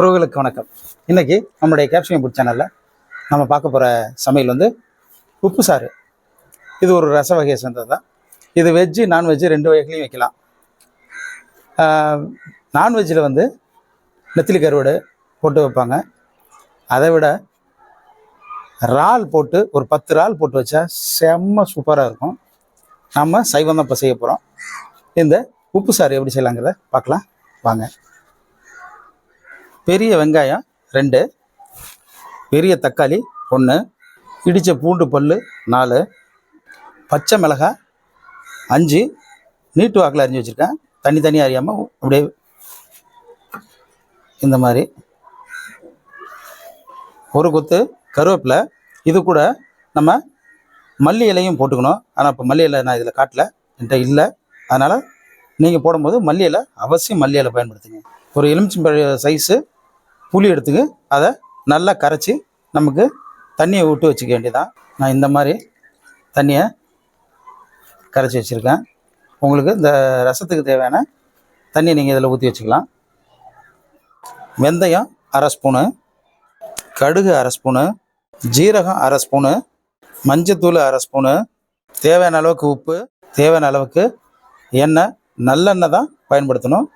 உறவுகளுக்கு வணக்கம். இன்றைக்கி நம்மளுடைய கேப்ஷன் புட் சேனலில் நம்ம பார்க்க போகிற சமையல் வந்து உப்பு சாறு. இது ஒரு ரச வகையை சேர்ந்தது தான் இது வெஜ்ஜு நான்வெஜ்ஜு ரெண்டு வகைகளையும் வைக்கலாம். நான்வெஜ்ஜில் வந்து நெத்திலி கருவாடு போட்டு வைப்பாங்க. அதை விட இறால் போட்டு ஒரு பத்து இறால் போட்டு வச்சா செம்ம சூப்பராக இருக்கும். நம்ம சைவம் தான் இப்போ செய்ய போகிறோம் இந்த உப்பு சாறு எப்படி செய்யலாங்கிறத பார்க்கலாம். வாங்க. பெரிய வெங்காயம் ரெண்டு பெரிய தக்காளி ஒன்று இடித்த பூண்டு பல் நாலு பச்சை மிளகாய் அஞ்சு நீட்டு வாக்கில் அரிஞ்சு வச்சுருக்கேன். தனித்தனியாக அறியாமல் அப்படியே இந்த மாதிரி. ஒரு கொத்து கருவேப்பிலை. இது கூட நம்ம மல்லி இலையும் போட்டுக்கணும். ஆனால் இப்போ மல்லி இலை நான் இதில் காட்டல. என்கிட்ட இல்லை. அதனால் நீங்கள் போடும்போது மல்லி இலை அவசியம் மல்லி இலை பயன்படுத்துங்க. ஒரு எலுமிச்சம்பழ சைஸு புளி எடுத்துக்கு அதை நல்லா கரைச்சி நமக்கு தண்ணியை விட்டு வச்சுக்க வேண்டியதான் நான் இந்த மாதிரி தண்ணியை கரைச்சி வச்சுருக்கேன். உங்களுக்கு இந்த ரசத்துக்கு தேவையான தண்ணியை நீங்கள் இதில் ஊற்றி வச்சுக்கலாம். வெந்தயம் அரை ஸ்பூனு கடுகு அரை ஸ்பூனு ஜீரகம் அரை ஸ்பூனு மஞ்சத்தூள் அரை ஸ்பூனு தேவையான அளவுக்கு உப்பு தேவையான அளவுக்கு எண்ணெய் நல்லெண்ணெய் தான் பயன்படுத்தணும்.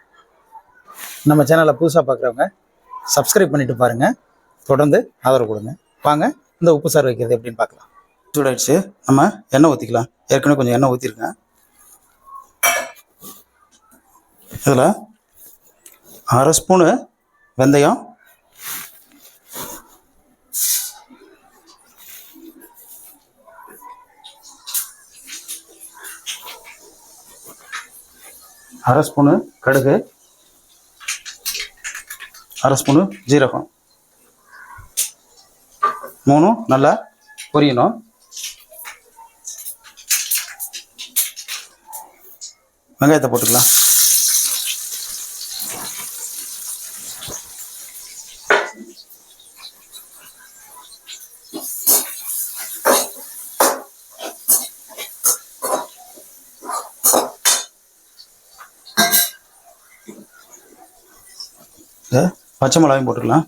நம்ம சேனலை புதுசாக பார்க்குறவங்க சப்ஸ்கிரைப் பண்ணிட்டு பாருங்கள் தொடர்ந்து ஆதரவு கொடுங்க. வாங்க இந்த உப்பு சார் வைக்கிறது எப்படின்னு பார்க்கலாம். சூடாயிடுச்சு. நம்ம எண்ணெய் ஊற்றிக்கலாம் ஏற்கனவே கொஞ்சம் எண்ணெய் ஊற்றிருக்கேன் இதில் அரை ஸ்பூனு வெந்தயம். அரை ஸ்பூனு கடுகு. அரை ஸ்பூனு ஜீரகம் மூணும் நல்லா பொரியணும் வெங்காயத்தை போட்டுக்கலாம் Yeah. பச்சை மிளகாயும் போட்டுக்கலாம்.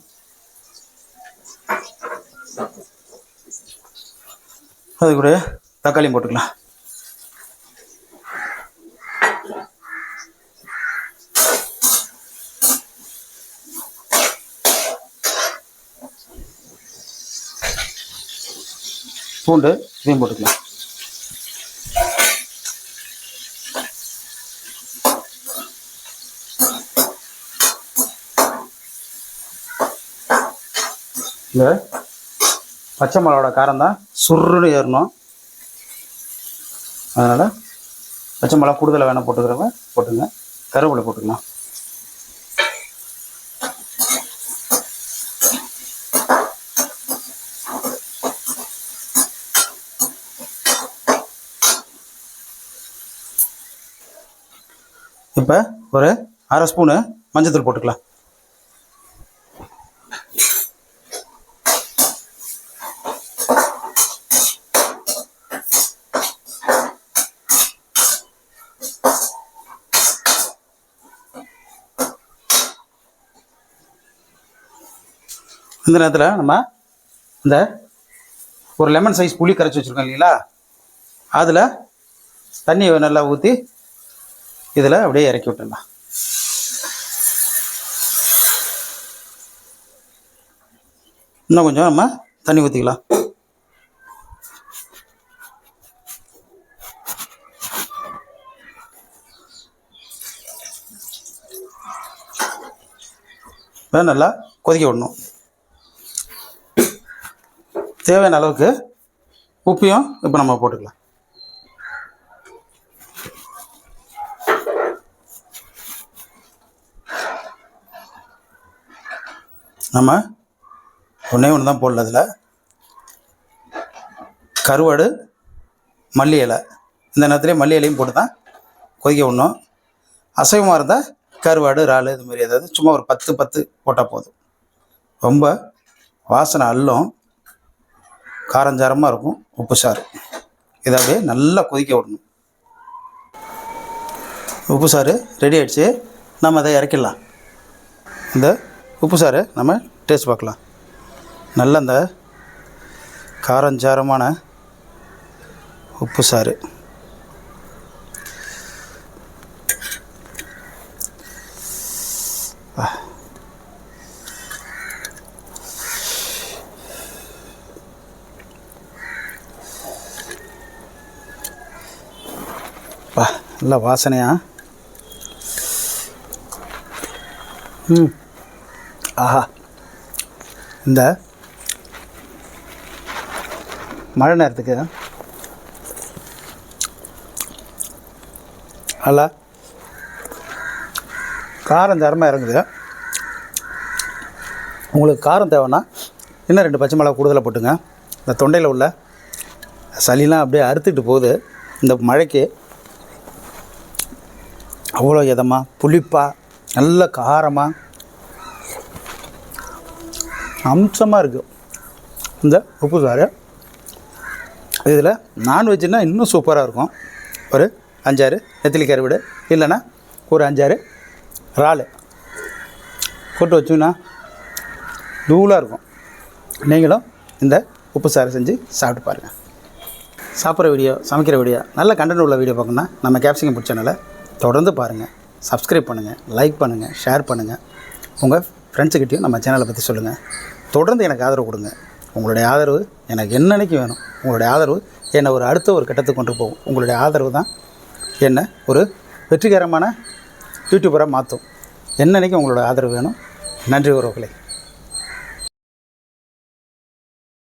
அது கூட தக்காளியும் போட்டுக்கலாம். பூண்டு இதையும் போட்டுக்கலாம். இந்த பச்சை மிளகாவோட காரம் தான். சுருன்னு ஏறணும். அதனால் பச்சை மிளகா கூடுதலாக வேணால் போட்டுக்கிறவங்க போட்டுங்க. கருவேப்பிலை போட்டுக்கலாம். இப்போ ஒரு அரை ஸ்பூனு மஞ்சத்தூள் போட்டுக்கலாம். இந்த நேரத்தில் நம்ம இந்த ஒரு லெமன் சைஸ் புளி கரைச்சி வச்சுருக்கோம் இல்லைங்களா? அதில் தண்ணியை நல்லா ஊற்றி இதில் அப்படியே இறக்கி விட்டுடலாம். இன்னும் கொஞ்சம் நம்ம தண்ணி ஊற்றிக்கலாம் நல்லா கொதிக்க விடணும். தேவையான அளவுக்கு உப்பையும் இப்போ நம்ம போட்டுக்கலாம். நம்ம ஒன்றே ஒன்று தான் போடல அதில். கருவாடு மல்லி இலை. இந்த நேரத்துலேயே மல்லி இலையும் போட்டு தான் கொதிக்க விடணும். அசைவமாக இருந்தால் கருவாடு இறால் இது மாதிரி ஏதாவது சும்மா ஒரு பத்து பத்து போட்டால் போதும். ரொம்ப வாசனை அல்லும் காரஞ்சாரமாக இருக்கும் உப்பு சாறு. இதை அப்படியே நல்லா கொதிக்க விடணும். உப்பு சாறு ரெடி ஆகிடுச்சு நம்ம அதை இறக்கிடலாம். இந்த உப்பு சாறு நம்ம டேஸ்ட் பார்க்கலாம். நல்ல அந்த காரஞ்சாரமான உப்பு சாறு. நல்ல வாசனையா? ம். ஆஹா. இந்த மழை நேரத்துக்கு நல்லா காரம் தரமாக இறங்குது. உங்களுக்கு காரம் தேவைன்னா இன்னும் ரெண்டு பச்சை மிளகா கூடுதலாக போட்டுங்க. இந்த தொண்டையில் உள்ள சளிலாம் அப்படியே அறுத்துட்டு போகுது. இந்த மழைக்கு அவ்வளோ இதமாக புளிப்பாக நல்ல காரமாக அம்சமாக இருக்குது இந்த உப்பு சாறு. இதில் நான்வெஜ்னால் இன்னும் சூப்பராக இருக்கும். ஒரு அஞ்சாறு நெத்திலி கருவிடு இல்லைன்னா ஒரு அஞ்சாறு இறால். போட்டு வச்சோன்னா தூளாக இருக்கும். நீங்களும் இந்த உப்பு சாறு செஞ்சு சாப்பிட்டு பாருங்கள் சாப்பிட்ற வீடியோ சமைக்கிற வீடியோ நல்ல கண்டென்ட் உள்ள வீடியோ பார்க்கணுன்னா நம்ம கேப்சிகம் பிடிச்சனால தொடர்ந்து பாருங்கள் சப்ஸ்கிரைப் பண்ணுங்கள் லைக் பண்ணுங்கள் ஷேர் பண்ணுங்கள் உங்கள் ஃப்ரெண்ட்ஸுக்கிட்டையும் நம்ம சேனலை பற்றி சொல்லுங்கள் தொடர்ந்து எனக்கு ஆதரவு கொடுங்க. உங்களுடைய ஆதரவு எனக்கு என்னன்னைக்கு வேணும்? உங்களுடைய ஆதரவு என்னை ஒரு அடுத்த ஒரு கட்டத்துக்கு கொண்டு போகும். உங்களுடைய ஆதரவு தான் என்னை ஒரு வெற்றிகரமான யூடியூபராக மாற்றும். என்னன்னைக்கு உங்களோட ஆதரவு வேணும்? நன்றி உறவுகளே.